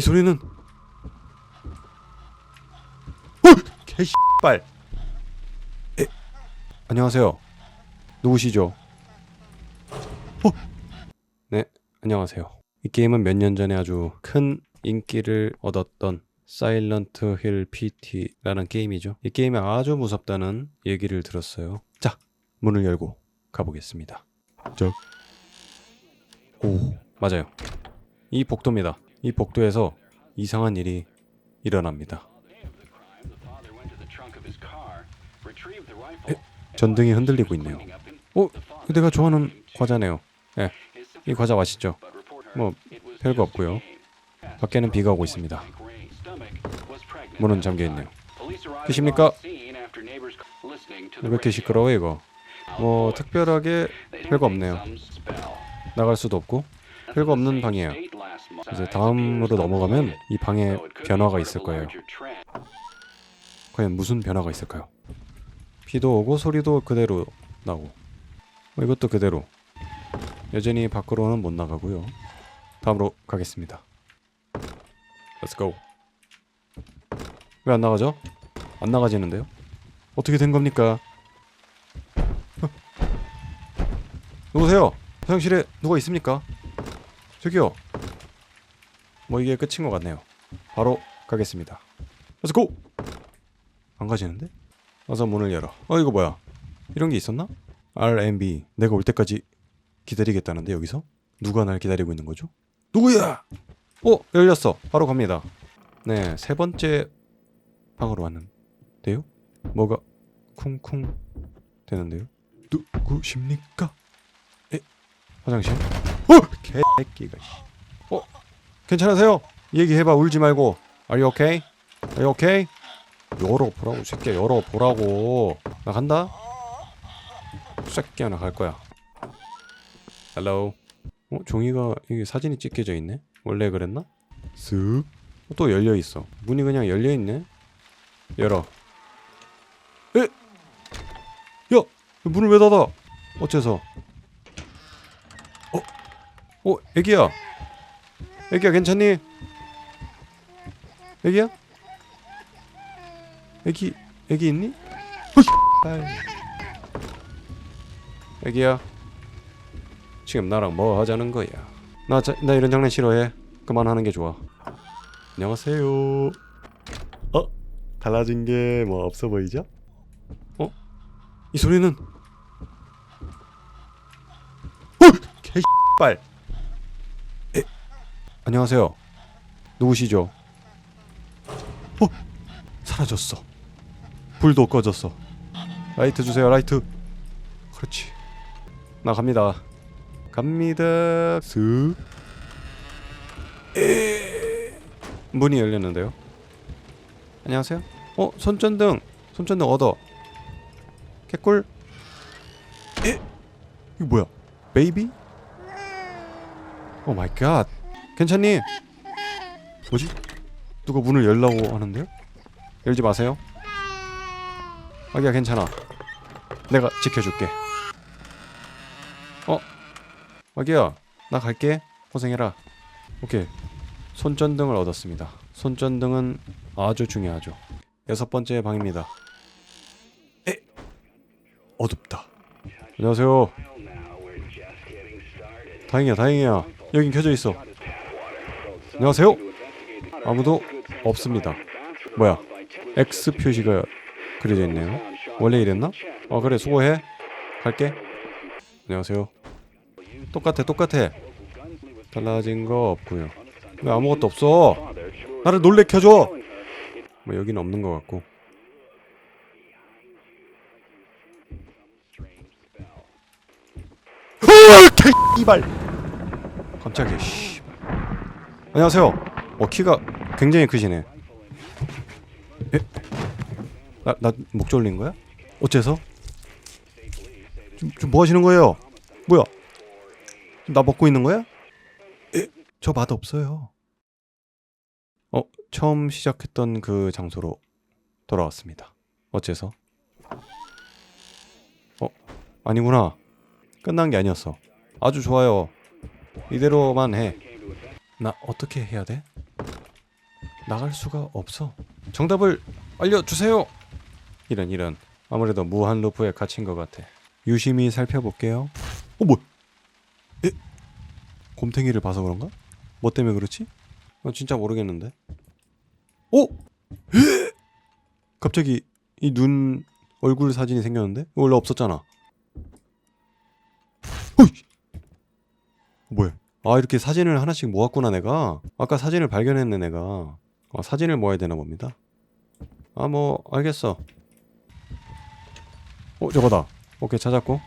이 소리는 어! 개씨발. 에, 안녕하세요. 누구시죠? 어? 네 안녕하세요. 이 게임은 몇 년 전에 아주 큰 인기를 얻었던 사일런트 힐 PT라는 게임이죠. 이 게임이 아주 무섭다는 얘기를 들었어요. 자 문을 열고 가보겠습니다. 저... 오 맞아요. 이 복도입니다 이 복도에서 이상한 일이 일어납니다 전등이 흔들리고 있네요. 어? 내가 좋아하는 과자네요. 예. 이 과자 맛있죠? 뭐 별거 없고요. 밖에는 비가 오고 있습니다. 문은 잠겨 있네요. 계십니까? 왜 이렇게 시끄러워 이거? 뭐 특별하게 별거 없네요. 나갈 수도 없고 별거 없는 방이에요. 이제 다음으로 넘어가면 이 방에 변화가 있을 거예요. 과연 무슨 변화가 있을까요? 비도 오고 소리도 그대로 나고 어, 이것도 그대로 여전히 밖으로는 못 나가고요 다음으로 가겠습니다 Let's go 왜 안 나가죠? 안 나가지는데요? 어떻게 된 겁니까? 어? 누구세요? 화장실에 누가 있습니까? 저기요 뭐 이게 끝인 것 같네요 바로 가겠습니다 Let's go 안 가지는데? 어서 문을 열어. 어 이거 뭐야? 이런 게 있었나? R&B 내가 올 때까지 기다리겠다는데 여기서 누가 날 기다리고 있는 거죠? 누구야? 어 열렸어. 바로 갑니다. 네 세 번째 방으로 왔는데요. 뭐가 쿵쿵 되는데요? 누구십니까? 에 화장실? 어 개새끼가. 씨. 어 괜찮으세요? 얘기해봐. 울지 말고. Are you okay? Are you okay? 열어보라고 새끼야. 열어보라고. 나 간다? 새끼야 나 갈 거야. 헬로 어 종이가 이게 사진이 찍혀져 있네? 원래 그랬나? 쓱 또 열려 있어. 문이 그냥 열려 있네? 열어. 에? 야! 문을 왜 닫아? 어째서? 어? 어 애기야 애기야 괜찮니? 애기야? 애기 애기 있니? 애기야 지금 나랑 뭐 하자는 거야 나, 자, 나 이런 장난 싫어해 그만하는 게 좋아 안녕하세요 어? 달라진 게 뭐 없어 보이죠? 어? 이 소리는 어! 에 안녕하세요. 누구시죠? 어? 사라졌어. 불도 꺼졌어. 라이트 주세요 라이트. 그렇지. 나 갑니다. 갑니다. 쓱 에... 문이 열렸는데요. 안녕하세요. 어 손전등. 손전등 얻어. 개꿀. 에? 이거 뭐야? 베이비? 오 마이 갓 괜찮니? 뭐지? 누가 문을 열라고 하는데요? 열지 마세요. 아기야 괜찮아. 내가 지켜줄게. 어? 아기야 나 갈게. 고생해라. 오케이. 손전등을 얻었습니다. 손전등은 아주 중요하죠. 여섯 번째 방입니다. 에? 어둡다. 안녕하세요. 다행이야 다행이야. 여긴 켜져 있어 안녕하세요 아무도 없습니다 뭐야 X 표시가 그려져 있네요. 원래 이랬나? 어 그래 수고해. 갈게. 안녕하세요. 똑같아 똑같아. 달라진 거 없고요. 왜 아무것도 없어? 나를 놀래켜줘. 뭐 여기는 없는 것 같고. 개이발. 깜짝이야. 씨. 안녕하세요. 어 키가 굉장히 크시네. 에? 나, 나목 졸린 거야? 어째서? 좀뭐 하시는 거예요? 뭐야? 나 먹고 있는 거야? 에? 저 맛 없어요. 어, 처음 시작했던 그 장소로 돌아왔습니다. 어째서? 어, 아니구나. 끝난 게 아니었어. 아주 좋아요. 이대로만 해. 나 어떻게 해야 돼? 나갈 수가 없어. 정답을 알려주세요. 이런 이런 아무래도 무한 루프에 갇힌 것 같아. 유심히 살펴볼게요. 어 뭐? 에? 곰탱이를 봐서 그런가? 뭐 때문에 그렇지? 어, 진짜 모르겠는데. 어? 에? 갑자기 이 눈 얼굴 사진이 생겼는데 원래 없었잖아. 어이! 뭐야? 아 이렇게 사진을 하나씩 모았구나 내가. 아까 사진을 발견했네 내가. 아, 사진을 모아야 되나 봅니다. 아 뭐 알겠어. 어 저거다. 오케이 찾았고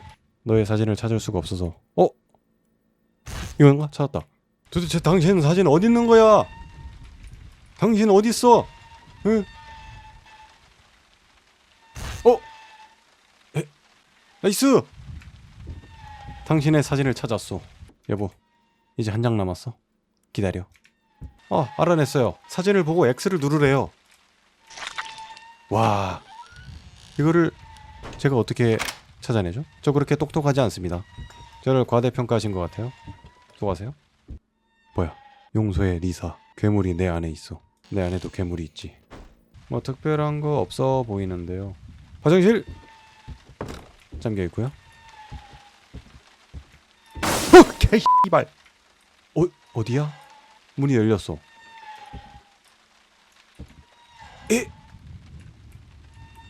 너의 사진을 찾을 수가 없어서. 어? 이건가? 찾았다. 도대체 당신 사진 어디 있는 거야? 당신 어디 있어? 응? 어? 에? 나이스! 당신의 사진을 찾았소. 여보, 이제 한 장 남았어. 기다려. 아, 알아냈어요. 사진을 보고 X를 누르래요. 와, 이거를 제가 어떻게 찾아내죠? 저 그렇게 똑똑하지 않습니다. 저를 과대평가하신 것 같아요. 수고하세요. 뭐야? 용서해 리사. 괴물이 내 안에 있어. 내 안에도 괴물이 있지. 뭐 특별한 거 없어 보이는데요. 화장실 잠겨 있고요. 어, 개이발. 어 어디야? 문이 열렸어. 에?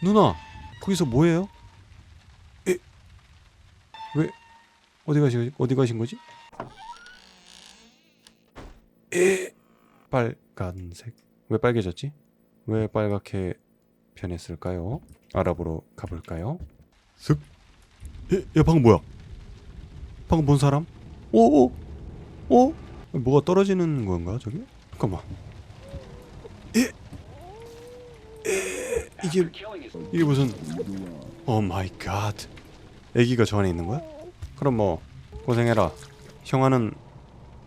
누나 거기서 뭐해요? 에? 왜 어디 가시 어디 가신 거지? 에? 빨간색 왜 빨개졌지? 왜 빨갛게 변했을까요? 알아보러 가볼까요? 슥? 에? 야 방금 뭐야? 방금 본 사람? 오? 오? 오? 뭐가 떨어지는 건가 저기? 잠깐만 에? 에? 이게 이게 무슨 오 마이 갓 애기가 저 안에 있는 거야? 그럼 뭐 고생해라 형아는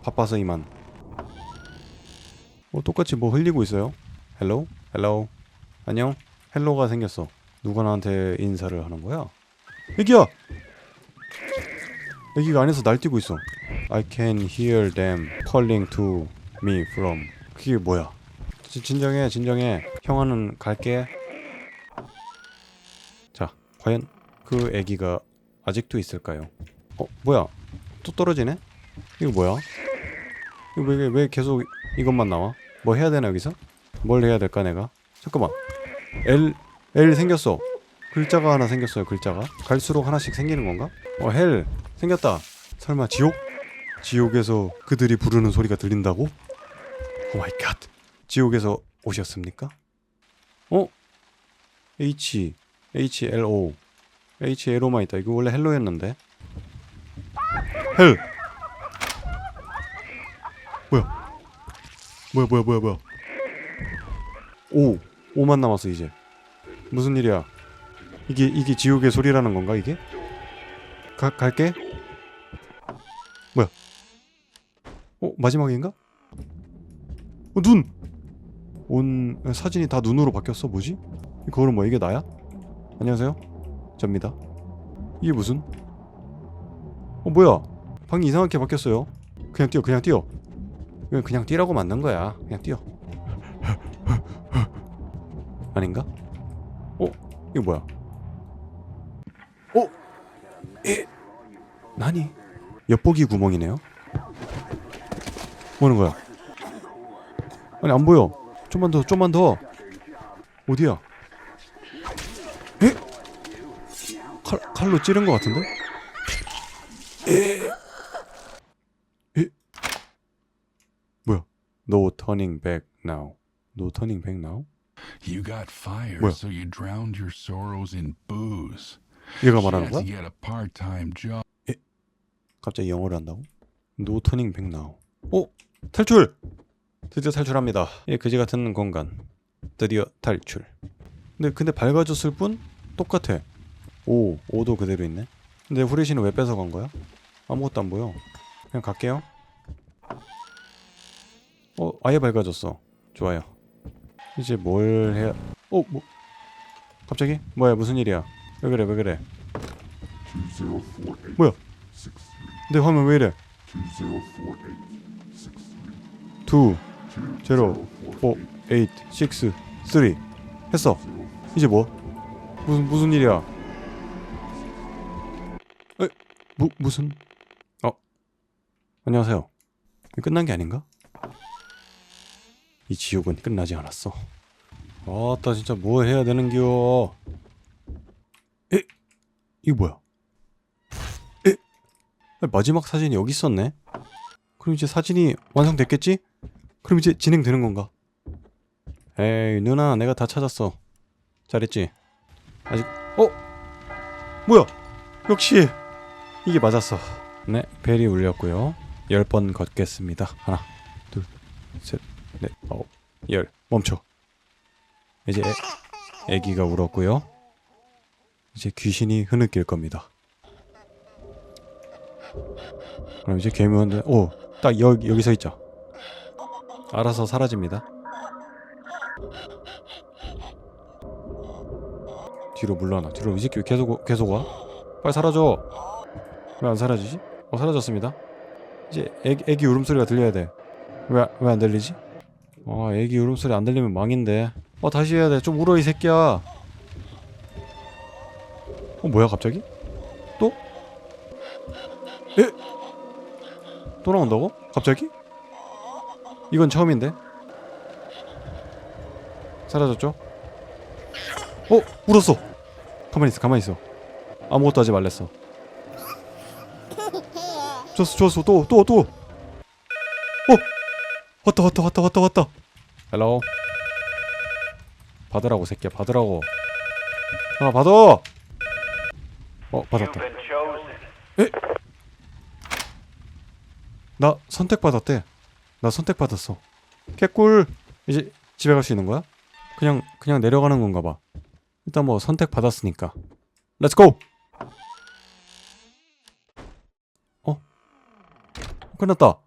바빠서 이만 어 똑같이 뭐 흘리고 있어요 헬로? 헬로? 안녕? 헬로가 생겼어 누가 나한테 인사를 하는 거야? 애기야! 애기가 안에서 날뛰고 있어 I can hear them calling to me from. 그게 뭐야? 지- 진정해 진정해. 형아는 갈게. 자 과연 그 애기가 아직도 있을까요? 어 뭐야? 또 떨어지네? 이거 뭐야? 이거 왜, 왜 계속 이것만 나와? 뭐 해야 되나 여기서? 뭘 해야 될까 내가? 잠깐만. L L 생겼어. 글자가 하나 생겼어요 글자가. 갈수록 하나씩 생기는 건가? 어 헬 생겼다. 설마 지옥 지옥에서 그들이 부르는 소리가 들린다고? 오 마이 갓 지옥에서 오셨습니까? 어? H H L O. H L O만 있다. 이거 원래 헬로였는데. 헬! 뭐야? 뭐야 뭐야 뭐야 뭐야? 오 5만 남았어 이제. 무슨 일이야? 이게 이게 지옥의 소리라는 건가 이게? 가, 갈게 뭐야 어 마지막인가 어, 눈! 온 사진이 다 눈으로 바뀌었어 뭐지? 그거는 뭐 이게 나야? 안녕하세요 접니다 이게 무슨 어 뭐야 방이 이상하게 바뀌었어요 그냥 뛰어 그냥 뛰어 그냥, 그냥 뛰라고 만든 거야 그냥 뛰어 아닌가? 어? 이거 뭐야? 어? 에? 나니? 엿보기 구멍이네요? 뭐 하는 거야? 아니 안 보여 좀만 더 좀만 더 어디야? 에? 칼, 칼로 찌른 것 같은데? 에? 에? 뭐야? No turning back now No turning back now? You got fired, 뭐야? so you drowned your sorrows in booze. 얘가 말하는 거야? to get a part-time job. 갑자기 영어를 한다고? 노 터닝 백 나우. 오 탈출! 드디어 탈출합니다. 이 그지 같은 공간. 드디어 탈출. 근데 근데 밝아졌을 뿐 똑같아. 오 5도 그대로 있네. 근데 후레쉬는 왜 뺏어간 거야? 아무것도 안 보여. 그냥 갈게요. 어 아예 밝아졌어. 좋아요. 이제 뭘 해야? 어 뭐? 갑자기? 뭐야 무슨 일이야? 왜 그래 왜 그래? 뭐야? 내 화면 왜 이래? 2 0 0 4 8 6 3 했어. 이제 뭐? 무슨 무슨 일이야? 에? 무, 무슨? 어. 안녕하세요. 끝난 게 아닌가? 이 지옥은 끝나지 않았어. 아따 진짜 뭐 해야 되는겨? 에? 이거 뭐야 마지막 사진이 여기 있었네. 그럼 이제 사진이 완성됐겠지? 그럼 이제 진행되는 건가? 에이 누나 내가 다 찾았어. 잘했지? 아직 어? 뭐야? 역시 이게 맞았어. 네 벨이 울렸고요. 열번 걷겠습니다. 하나 둘셋넷 아홉 열. 멈춰. 이제 애, 애기가 울었고요. 이제 귀신이 흐느낄 겁니다 그럼 이제 개미원들 오딱 여기 여기 서 있자 알아서 사라집니다. 뒤로 물러나. 뒤로 이 새끼 왜 계속 오- 계속 와? 빨리 사라져. 왜 안 사라지지? 어 사라졌습니다. 이제 애기, 애기 울음소리가 들려야 돼왜 왜 안 들리지? 아 애기 울음소리 안 들리면 망인데. 어 다시 해야 돼좀 울어 이 새끼야. 어 뭐야 갑자기? 또 또 나온다고? 갑자기? 이건 처음인데. 사라졌죠? 어? 울었어. 가만히 있어 가만히 있어. 아무것도 하지 말랬어. 줬어 줬어. 또 또 또 어? 왔다 왔다 왔다 왔다 왔다. 헬로. 받으라고 새끼야. 받으라고. 하나 받아! 어 받았다. Chosen. 나 선택받았대. 나 선택받았어. 개꿀. 이제 집에 갈 수 있는 거야? 그냥 그냥 내려가는 건가 봐. 일단 뭐 선택받았으니까. 렛츠고 어? 끝났다